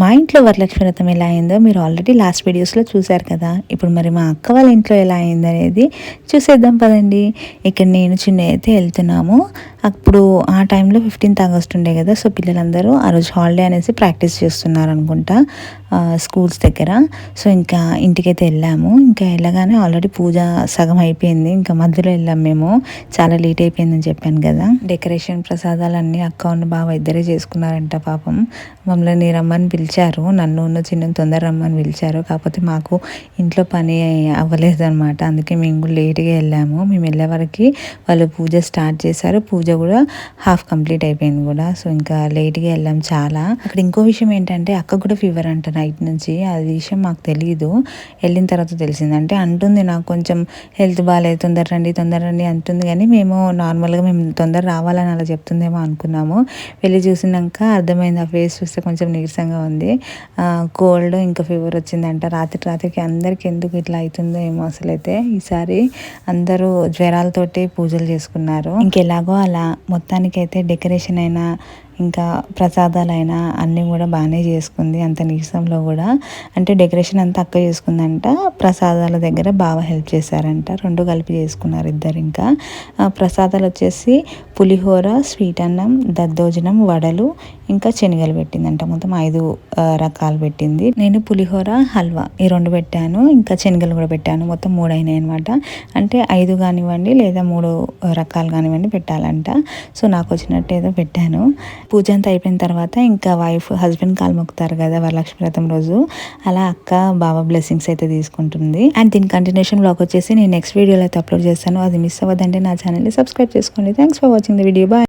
మా ఇంట్లో వరలక్ష్మి వ్రతం ఎలా అయిందో మీరు ఆల్రెడీ లాస్ట్ వీడియోస్లో చూశారు కదా. ఇప్పుడు మరి మా అక్క వాళ్ళ ఇంట్లో ఎలా అయింది అనేది చూసేద్దాం పదండి. ఇక్కడ నేను చిన్న అయితే వెళ్తున్నాము. అప్పుడు ఆ టైంలో ఫిఫ్టీన్త్ ఆగస్ట్ ఉండే కదా సో పిల్లలందరూ ఆ రోజు హాలిడే అనేసి ప్రాక్టీస్ చేస్తున్నారు అనుకుంటా స్కూల్స్ దగ్గర. సో ఇంకా ఇంటికైతే వెళ్ళాము. ఇంకా వెళ్ళగానే ఆల్రెడీ పూజ సగం అయిపోయింది. ఇంకా మధ్యలో వెళ్ళాం మేము. చాలా లేట్ అయిపోయిందని చెప్పాను కదా. డెకరేషన్ ప్రసాదాలు అన్నీ అక్క ఉన్న బావ ఇద్దరే చేసుకున్నారంట పాపం. మమ్మల్ని రమ్మని పిలిచారు. నన్ను ఉన్న చిన్న తొందర రమ్మని పిలిచారు. కాకపోతే మాకు ఇంట్లో పని అవ్వలేదు అనమాట అందుకే మేము కూడా లేట్గా వెళ్ళాము. మేము వెళ్ళే వరకు వాళ్ళు పూజ స్టార్ట్ చేశారు. పూజ కూడా హాఫ్ కంప్లీట్ అయిపోయింది కూడా. సో ఇంకా లేట్గా వెళ్ళాం చాలా. అక్కడ ఇంకో విషయం ఏంటంటే అక్క కూడా ఫీవర్ అంట నైట్ నుంచి. అది విషయం మాకు తెలియదు వెళ్ళిన తర్వాత తెలిసింది. అంటే అంటుంది నాకు కొంచెం హెల్త్ బాగాలేదు తొందర రండి తొందర రండి అంటుంది. కానీ మేము నార్మల్గా మేము తొందర రావాలని అలా చెప్తుందేమో అనుకున్నాము. వెళ్ళి చూసినాక అర్థమైంది. ఆ ఫేస్ చూస్తే కొంచెం నీరసంగా ఉంది. ఉంది కోల్డ్ ఇంకా ఫీవర్ వచ్చిందంట. రాత్రి రాత్రికి అందరికి ఎందుకు ఇట్లా అవుతుందో ఏమో అసలు అయితే ఈసారి అందరూ జ్వరాలతోటి పూజలు చేసుకున్నారు. ఇంకెలాగో అలా మొత్తానికైతే డెకరేషన్ అయినా ఇంకా ప్రసాదాలైనా అన్నీ కూడా బాగానే చేసుకుంది అంత నీరసంలో కూడా. అంటే డెకరేషన్ అంతా అక్క చేసుకుందంట ప్రసాదాల దగ్గర బాగా హెల్ప్ చేశారంట రెండు కలిపి చేసుకున్నారు ఇద్దరు ఇంకా. ప్రసాదాలు వచ్చేసి పులిహోర స్వీట్ అన్నం దద్దోజనం వడలు ఇంకా శనగలు పెట్టిందంట. మొత్తం ఐదు రకాలు పెట్టింది. నేను పులిహోర హల్వా ఈ రెండు పెట్టాను ఇంకా శనగలు కూడా పెట్టాను. మొత్తం మూడు అయినాయి అనమాట అంటే ఐదు కానివ్వండి లేదా మూడు రకాలు కానివ్వండి పెట్టాలంట. సో నాకు వచ్చినట్టు ఏదో పెట్టాను. పూజ అంతా అయిపోయిన తర్వాత ఇంకా వైఫ్ హస్బెండ్ కాలు మొక్కుతారు కదా వరలక్ష్మి వ్రతం రోజు. అలా అక్క బాబా బ్లెస్సింగ్స్ అయితే తీసుకుంటుంది. అండ్ దీని కంటిన్యూషన్ బ్లాగ్ వచ్చేసి నేను నెక్స్ట్ వీడియోలో అయితే అప్లోడ్ చేస్తాను. అది మిస్ అవ్వదంటే నా ఛానల్ని సబ్స్క్రైబ్ చేసుకోండి. Thanks for watching the video bye